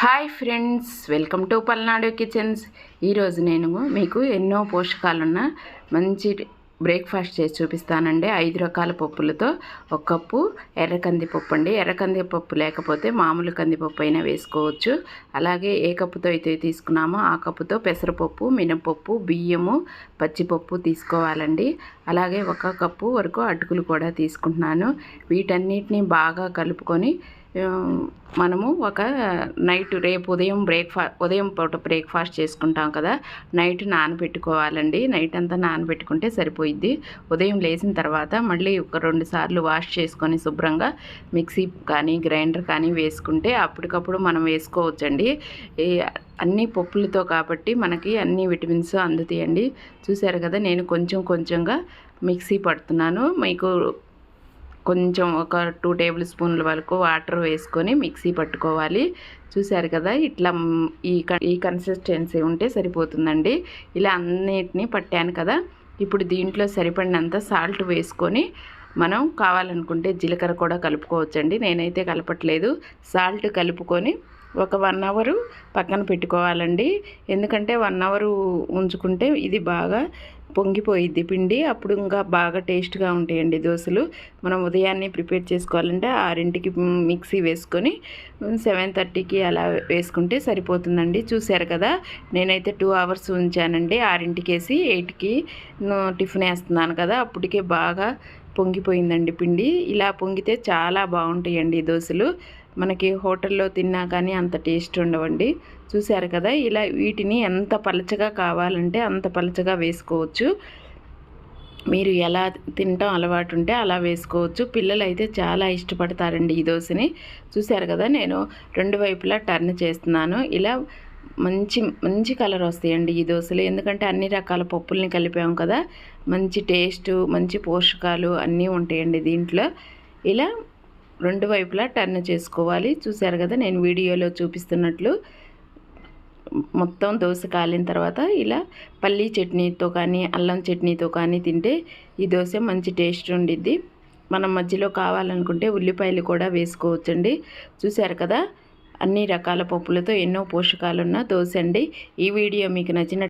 Hi friends welcome to Palnadu kitchens. ఈరోజు నేను మీకు ఎన్నో పోషకాలున్న మంచి బ్రేక్ఫాస్ట్ చేసి చూపిస్తానండి. ఐదు రకాల పప్పులతో ఒక కప్పు ఎర్ర కందిపప్పు అండి. ఎర్ర కందిపప్పు లేకపోతే మామూలు కందిపప్పు అయినా వేసుకోవచ్చు. అలాగే ఏ కప్పుతో అయితే తీసుకున్నామో ఆ కప్పుతో పెసరపప్పు మినపప్పు బియ్యము పచ్చిపప్పు తీసుకోవాలండి. అలాగే ఒక కప్పు వరకు అటుకులు కూడా తీసుకుంటున్నాను. వీటన్నిటిని బాగా కలుపుకొని మనము ఒక నైట్ రేపు ఉదయం బ్రేక్ఫా ఉదయం పూట బ్రేక్ఫాస్ట్ చేసుకుంటాం కదా. నైట్ నానబెట్టుకోవాలండి. నైట్ అంతా నానబెట్టుకుంటే సరిపోయిద్ది. ఉదయం లేచిన తర్వాత మళ్ళీ ఒక రెండు సార్లు వాష్ చేసుకొని శుభ్రంగా మిక్సీ కానీ గ్రైండర్ కానీ వేసుకుంటే అప్పటికప్పుడు మనం వేసుకోవచ్చండి. అన్ని పప్పులతో కాబట్టి మనకి అన్ని విటమిన్స్ అందుతాయండి. చూసారు కదా నేను కొంచెం కొంచెంగా మిక్సీ పడుతున్నాను. మీకు కొంచెం ఒక టూ టేబుల్ స్పూన్ల వరకు వాటర్ వేసుకొని మిక్సీ పట్టుకోవాలి. చూశారు కదా ఇట్లా ఈ ఈ కన్సిస్టెన్సీ ఉంటే సరిపోతుందండి. ఇలా అన్నిటినీ పట్టాను కదా ఇప్పుడు దీంట్లో సరిపడినంత సాల్ట్ వేసుకొని మనం కావాలనుకుంటే జీలకర్ర కూడా కలుపుకోవచ్చండి. నేనైతే కలపట్లేదు. సాల్ట్ కలుపుకొని ఒక వన్ అవరు పక్కన పెట్టుకోవాలండి. ఎందుకంటే వన్ అవరు ఉంచుకుంటే ఇది బాగా పొంగిపోయిద్ది పిండి. అప్పుడు ఇంకా బాగా టేస్ట్గా ఉంటాయండి దోశలు. మనం ఉదయాన్నే ప్రిపేర్ చేసుకోవాలంటే ఆరింటికి మిక్సీ వేసుకొని సెవెన్ థర్టీకి అలా వేసుకుంటే సరిపోతుందండి. చూశారు కదా నేనైతే టూ అవర్స్ ఉంచానండి. ఆరింటికి వేసి ఎయిట్కి టిఫిన్ వేస్తున్నాను కదా అప్పటికే బాగా పొంగిపోయిందండి పిండి. ఇలా పొంగితే చాలా బాగుంటాయండి దోశలు. మనకి హోటల్లో తిన్నా కానీ అంత టేస్ట్ ఉండవండి. చూశారు కదా ఇలా వీటిని ఎంత పలచగా కావాలంటే అంత పలచగా వేసుకోవచ్చు. మీరు ఎలా తినటం అలవాటు ఉంటే అలా వేసుకోవచ్చు. పిల్లలు అయితే చాలా ఇష్టపడతారండి ఈ దోశని. చూశారు కదా నేను రెండు వైపులా టర్న్ చేస్తున్నాను. ఇలా మంచి మంచి కలర్ వస్తాయండి ఈ దోశలు. ఎందుకంటే అన్ని రకాల పప్పుల్ని కలిపాం కదా మంచి టేస్ట్ మంచి పోషకాలు అన్నీ ఉంటాయండి దీంట్లో. ఇలా రెండు వైపులా టర్న్ చేసుకోవాలి. చూశారు కదా నేను వీడియోలో చూపిస్తున్నట్లు. మొత్తం దోశ కాలిన తర్వాత ఇలా పల్లీ చట్నీతో కానీ అల్లం చట్నీతో కానీ తింటే ఈ దోశ మంచి టేస్ట్ ఉండిద్ది. మనం మధ్యలో కావాలనుకుంటే ఉల్లిపాయలు కూడా వేసుకోవచ్చండి. చూశారు కదా అన్ని రకాల పప్పులతో ఎన్నో పోషకాలున్న దోశ అండి. ఈ వీడియో మీకు నచ్చిన